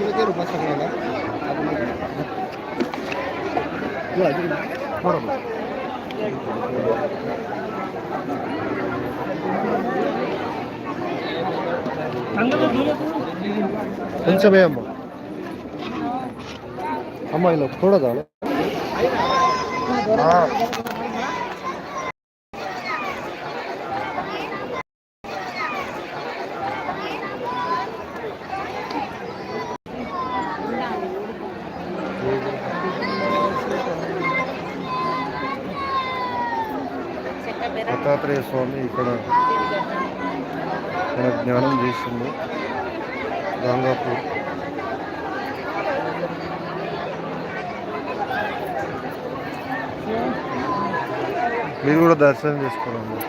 ಇವತ್ತೇ ರೂಪಾಯಿ ತಗೊಳ್ಳಲ್ಲ ನೋಡೋಣ కొంచెమే అమ్మ అమ్మ ఇలా కూడదా దత్తాత్రేయ స్వామి ఇక్కడ మన జ్ఞానం చేసింది. గంగాపూర్. మీరు కూడా దర్శనం చేసుకోండి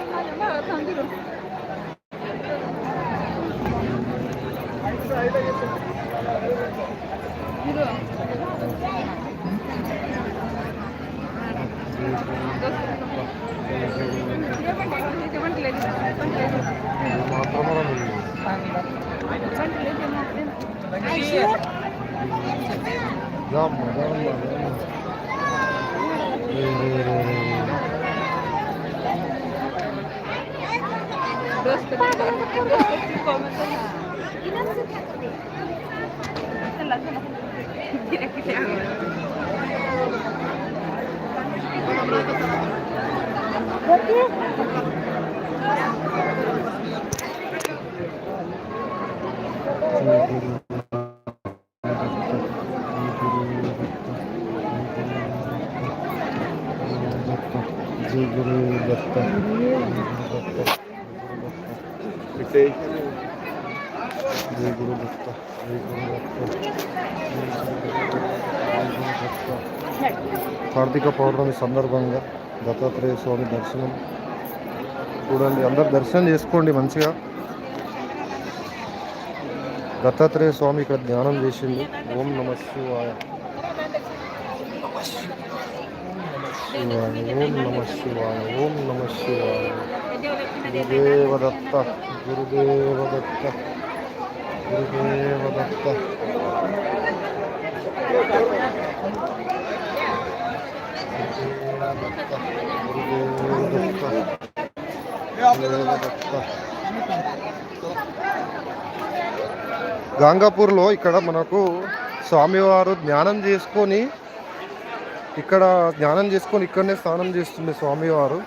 Thank you. దత్త కార్తీక పౌర్ణమి సందర్భంగా దత్తాత్రేయ స్వామి దర్శనం చూడండి అందరు దర్శనం చేసుకోండి మంచిగా. దత్తాత్రేయ స్వామి ఇక్కడ ధ్యానం చేసింది. ఓం నమ శివాయ. ఓం నమ శివాయ ఓం నమ శివాయ. గురుదేవదత్త గురుదేవదత్త గురుదేవదత్త. గురుదేవదత్త గురుదేవదత్త. గాంగాపూర్లో ఇక్కడ మనకు స్వామివారు జ్ఞానం చేసుకొని ఇక్కడ జ్ఞానం చేసుకొని ఇక్కడనే స్నానం చేస్తుంది స్వామివారు.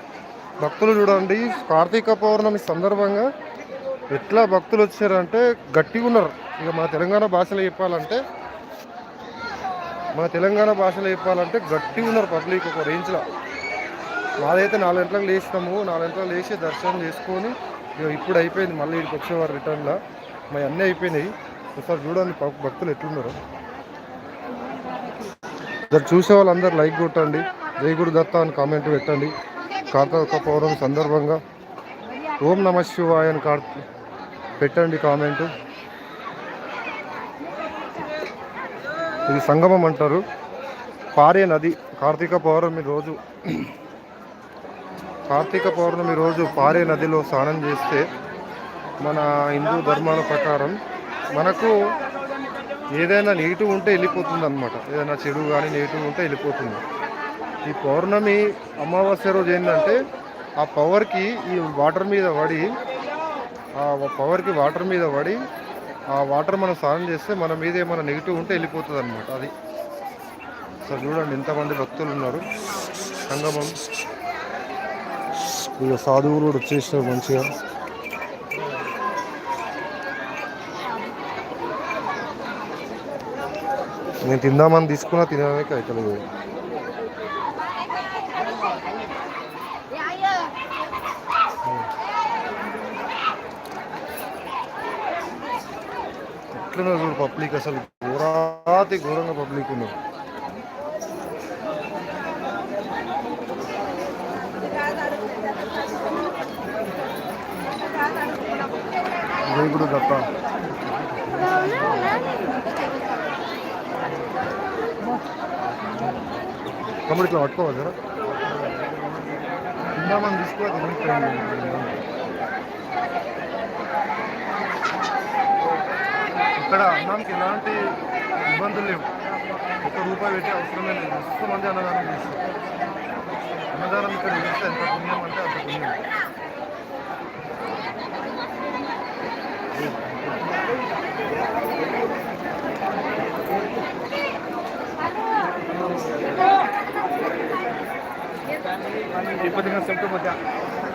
భక్తులు చూడండి కార్తీక పౌర్ణమి సందర్భంగా ఎట్లా భక్తులు వచ్చారంటే గట్టిగా ఉన్నారు. ఇక మన తెలంగాణ భాషలో చెప్పాలంటే మన తెలంగాణ భాషలో చెప్పాలంటే గట్టిగా ఉన్నారు పబ్లిక్ ఒక రేంజ్లో. మాదైతే నాలుగు గంటలకు లేచినాము. నాలుగు గంటలకు లేచి దర్శనం చేసుకొని ఇప్పుడు అయిపోయింది. మళ్ళీ ఇక్కడికి వచ్చేవారు రిటర్న్లో. మా అన్నీ అయిపోయినాయి. ఒకసారి చూడండి భక్తులు ఎట్లున్నారు. జర చూసే వాళ్ళందరూ లైక్ కొట్టండి. జై దత్త అని కామెంట్ పెట్టండి. కార్తీక పౌర్ణమి సందర్భంగా ఓం నమ శివాయ అని కార్ పెట్టండి కామెంట్. ఇది సంగమం అంటారు. పారే నది. కార్తీక పౌర్ణమి రోజు కార్తీక పౌర్ణమి రోజు పారే నదిలో స్నానం చేస్తే మన హిందూ ధర్మాల ప్రకారం మనకు ఏదైనా నెగిటివ్ ఉంటే వెళ్ళిపోతుంది అనమాట ఏదైనా చెడు కానీ నెగిటివ్ ఉంటే వెళ్ళిపోతుంది. ఈ పౌర్ణమి అమావాస్య రోజు ఏంటంటే ఆ పవర్కి ఈ వాటర్ మీద పడి ఆ పవర్కి వాటర్ మీద పడి ఆ వాటర్ మనం స్నానం చేస్తే మన మీద ఏమైనా నెగిటివ్ ఉంటే వెళ్ళిపోతుంది అనమాట అది. సో చూడండి ఎంతమంది భక్తులు ఉన్నారు. సంగమం. ఇక సాధువులు కూడా వచ్చేసారు మంచిగా. నేను తిందామని తీసుకున్నా తినడానికి అవుతలేదు ఎట్లున్నారు చూడు పబ్లిక్ అసలు. ఘోరాతి ఘోరంగా పబ్లిక్ ఉన్నారు దేవుడు దత్త. తమ్ముడు ఇట్లా పట్టుకోవాలి జరా ఇందామని తీసుకోవాలి ఇక్కడ అన్నానికి ఎలాంటి ఇబ్బందులు లేవు. ఒక్క రూపాయి పెట్టి అవసరమే లేదు. మస్తు మంది అన్నదానం చేస్తారు. అన్నదానం ఇక్కడ చేస్తే ఎంత పుణ్యం అంటే అంత పుణ్యం.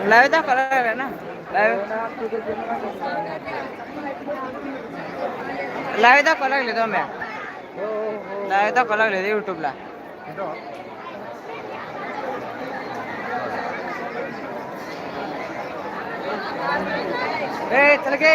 लाईव्ह दाखवायला ना. लाईव्ह. लाईव्ह दाखवा लागले तो मॅम लाईव्ह दाखवा लागले युट्यूबला. ए चल गे.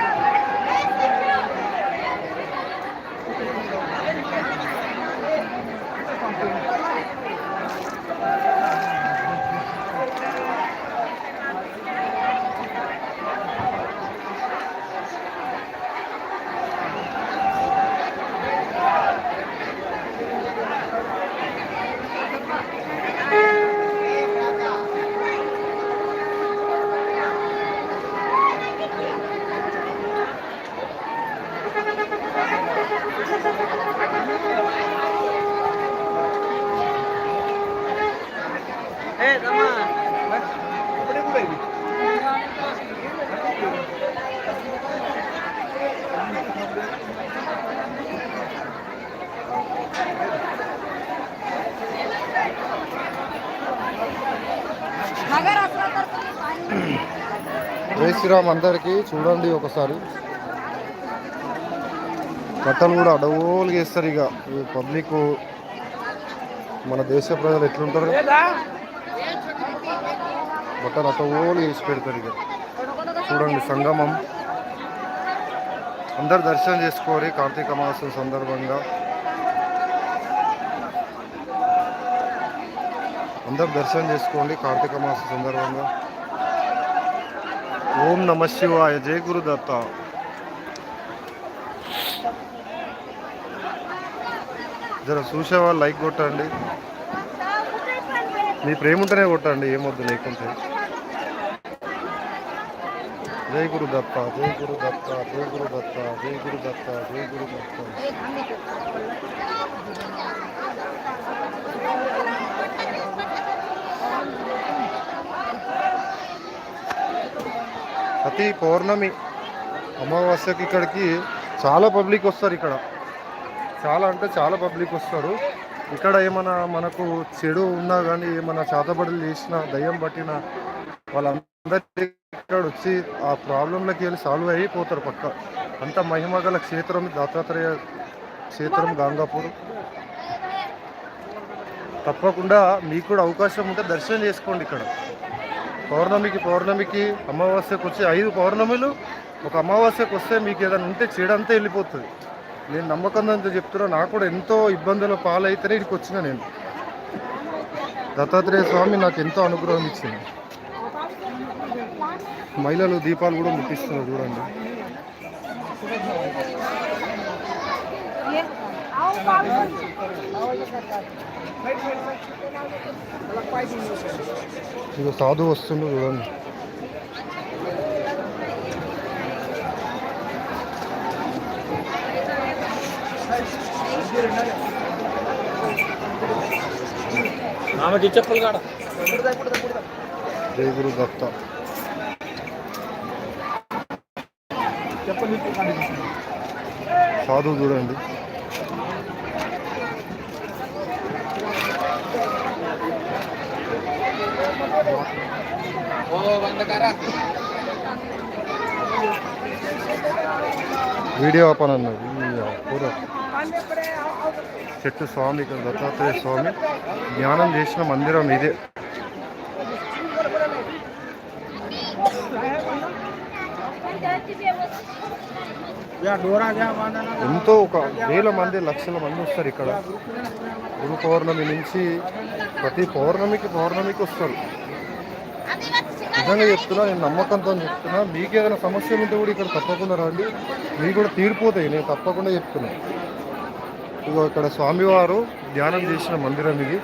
జై శ్రీరామ్ అందరికీ చూడండి ఒకసారి. కట్టలు కూడా అడవులు చేస్తారు ఇక. ఈ పబ్లిక్ మన దేశ ప్రజలు ఎట్లుంటారు? బట్టలు అటవోలు చేసి పెడతారు ఇక. చూడండి సంగమం. అందరు దర్శనం చేసుకోవాలి కార్తీక మాసం సందర్భంగా. అందరు దర్శనం చేసుకోండి కార్తీక మాసం సందర్భంగా. ఓం నమ శివాయ జయ గురుదత్త. జర చూసేవాళ్ళు లైక్ కొట్టండి. మీ ప్రేమ ఉంటేనే కొట్టండి ఏమొద్దు లేకుంటే. జై గురుదత్త జై గురు దత్త జై గురుదత్త జై జై ప్రతి పౌర్ణమి అమావాస్యకి ఇక్కడికి చాలా పబ్లిక్ వస్తారు ఇక్కడ. చాలా అంటే చాలా పబ్లిక్ వస్తారు. ఇక్కడ ఏమైనా మనకు చెడు ఉన్నా కానీ ఏమైనా చేతబడులు చేసిన దయ్యం పట్టిన వాళ్ళందరి ఇక్కడ వచ్చి ఆ ప్రాబ్లంలోకి వెళ్ళి సాల్వ్ అయిపోతారు పక్క. అంత మహిమ గల క్షేత్రం దత్తాత్రేయ క్షేత్రం గంగాపూర్. తప్పకుండా మీకు కూడా అవకాశం ఉంటే దర్శనం చేసుకోండి ఇక్కడ. పౌర్ణమికి పౌర్ణమికి అమావాస్యకు వచ్చి ఐదు పౌర్ణమిలు. ఒక అమావాస్యకు వస్తే మీకు ఏదైనా ఉంటే చీడంతా వెళ్ళిపోతుంది. నేను నమ్మకంతో చెప్తున్నా నాకు కూడా ఎంతో ఇబ్బందుల పాలైతేనే ఇక్కడికి వచ్చిన నేను. దత్తాత్రేయ స్వామి నాకు ఎంతో అనుగ్రహం ఇచ్చింది. మహిళలు దీపాలు కూడా ముట్టిస్తున్నారు చూడండి. ఇక సాధు వస్తుండ్రు చూడండి ఆమెకి చెప్పులు కాడ జై గురు దత్త సాధువు చూడండి ఓ వందకారా. వీడియో ఆపన్ అన్నది. పూర చెట్టు స్వామి ఇక్కడ దత్తాత్రేయ స్వామి. ధ్యానం చేసిన మందిరం ఇదే. ఎంతో ఒక వేల మంది లక్షల మంది వస్తారు ఇక్కడ. గురు పౌర్ణమి నుంచి ప్రతి పౌర్ణమికి పౌర్ణమికి వస్తారు. నిజంగా చెప్తున్నా నేను నమ్మకంతో చెప్తున్నా. మీకు ఏదైనా సమస్యలు ఉంటే కూడా ఇక్కడ తప్పకుండా రండి. మీకు కూడా తీరిపోతాయి నేను తప్పకుండా చెప్తున్నా. ఇగో ఇక్కడ స్వామివారు ధ్యానం చేసిన మందిరం ఇది.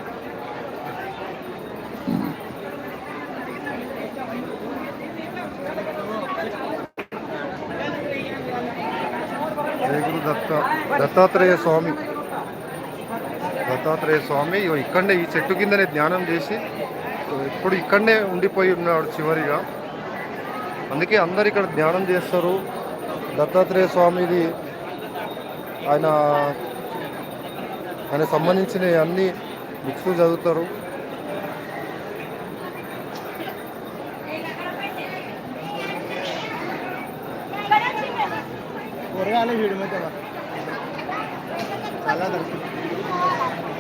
జయగురు దత్త దత్తాత్రేయ స్వామి. దత్తాత్రేయ స్వామి ఇగో ఇక్కడనే ఈ చెట్టు కిందనే ధ్యానం చేసి ఇప్పుడు ఇక్కడనే ఉండిపోయి ఉన్నాడు చివరిగా. అందుకే అందరు ఇక్కడ ధ్యానం చేస్తారు. దత్తాత్రేయ స్వామిది ఆయన ఆయన సంబంధించిన అన్ని బుక్స్ చదువుతారు.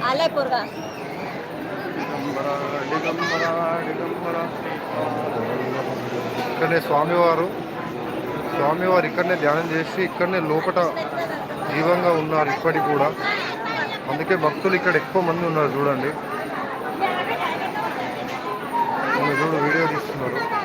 అలా పొరగా ఇక్కడనే స్వామివారు. స్వామివారు ఇక్కడనే ధ్యానం చేసి ఇక్కడనే లోపట జీవంగా ఉన్నారు ఇప్పటికి కూడా. అందుకే భక్తులు ఇక్కడ ఎక్కువ మంది ఉన్నారు చూడండి. చూడు వీడియో తీస్తున్నారు.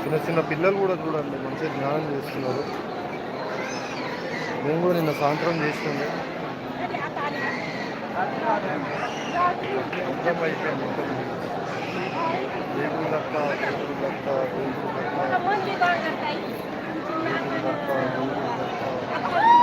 చిన్న చిన్న పిల్లలు కూడా చూడండి మంచిగా ధ్యానం చేస్తున్నారు. మేము కూడా నిన్న సాయంత్రం అయిపోయింది. మొత్తం దేవుడు దత్త దేవుడు దత్త దేవుడు దత్త దేవుడు దత్త దేవుడు దత్త